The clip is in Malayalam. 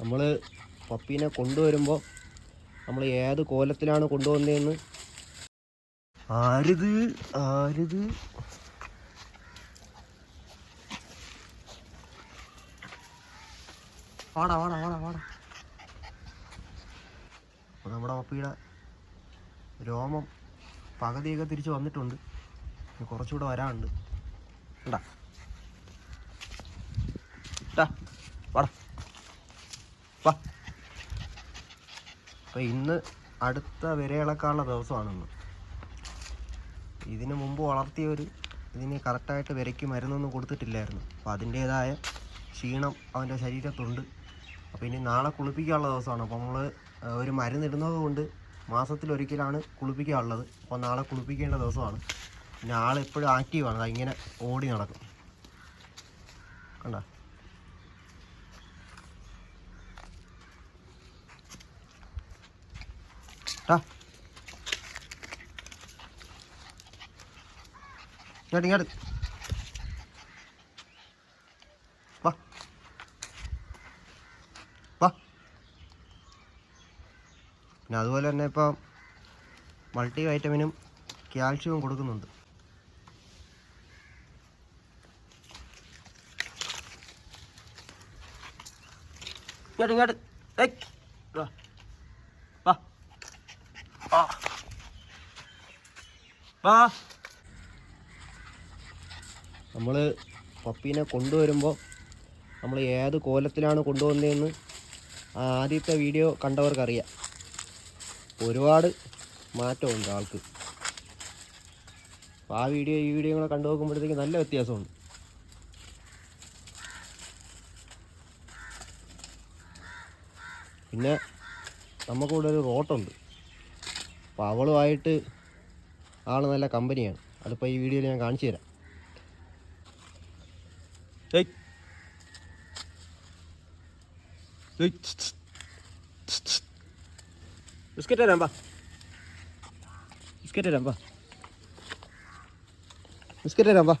നമ്മൾ പപ്പീനെ കൊണ്ടുവരുമ്പോൾ നമ്മൾ ഏത് കോലത്തിലാണ് കൊണ്ടുവന്നതെന്ന് ആരുത്? ആരുത്? വാടാ വാടാ വാടാ വാടാ. നമ്മുടെ പപ്പിയുടെ രോമം പകുതിയൊക്കെ തിരിച്ച് വന്നിട്ടുണ്ട്. കുറച്ചുകൂടെ വരാനുണ്ട്. ഉണ്ടാ വാടാ. വാ. അപ്പോൾ ഇന്ന് അടുത്ത വിരയിളക്കാനുള്ള ദിവസമാണ് ഇന്ന് ഇതിന് മുമ്പ് വളർത്തിയവർ ഇതിന് കറക്റ്റായിട്ട് വിരയ്ക്ക് മരുന്നൊന്നും കൊടുത്തിട്ടില്ലായിരുന്നു. അപ്പോൾ അതിന്റേതായ ക്ഷീണം അവന്റെ ശരീരത്തുണ്ട്. അപ്പോൾ ഇനി നാളെ കുളിപ്പിക്കാനുള്ള ദിവസമാണ്. അപ്പോൾ നമ്മൾ ഒരു മരുന്നിടുന്നത് കൊണ്ട് മാസത്തിലൊരിക്കലാണ് കുളിപ്പിക്കാനുള്ളത്. അപ്പോൾ നാളെ കുളിപ്പിക്കേണ്ട ദിവസമാണ്. പിന്നെ ആൾ എപ്പോഴും ആക്റ്റീവാണ് ഇങ്ങനെ ഓടി നടക്കും. കണ്ട? ഇങ്ങോട്ട് ഇങ്ങോട്ട് വാ. വാ. പിന്നെ അതുപോലെ തന്നെ ഇപ്പം മൾട്ടി വൈറ്റമിനും കാൽഷ്യവും കൊടുക്കുന്നുണ്ട്. ഇങ്ങോട്ട് ഇങ്ങോട്ട് ഏയ് വാ വാ ആ നമ്മൾ പപ്പീനെ കൊണ്ടുവരുമ്പോൾ നമ്മൾ ഏത് കോലത്തിലാണ് കൊണ്ടുവന്നതെന്ന് ആദ്യത്തെ വീഡിയോ കണ്ടവർക്കറിയാം. ഒരുപാട് മാറ്റമുണ്ട് ആൾക്ക്. ആ വീഡിയോ ഈ വീഡിയോ കൂടെ കണ്ടു നോക്കുമ്പോഴത്തേക്ക് നല്ല വ്യത്യാസമുണ്ട്. പിന്നെ നമുക്കിവിടെ ഒരു റോട്ടുണ്ട്. അപ്പോൾ അവളുമായിട്ട് ആൾ നല്ല കമ്പനിയാണ്. അതിപ്പോൾ ഈ വീഡിയോയിൽ ഞാൻ കാണിച്ചു തരാം. ബിസ്ക്കറ്റ് തരാം പാ ബിസ്ക്കറ്റ് തരാം പാ ബിസ്ക്കറ്റ് തരാം പാ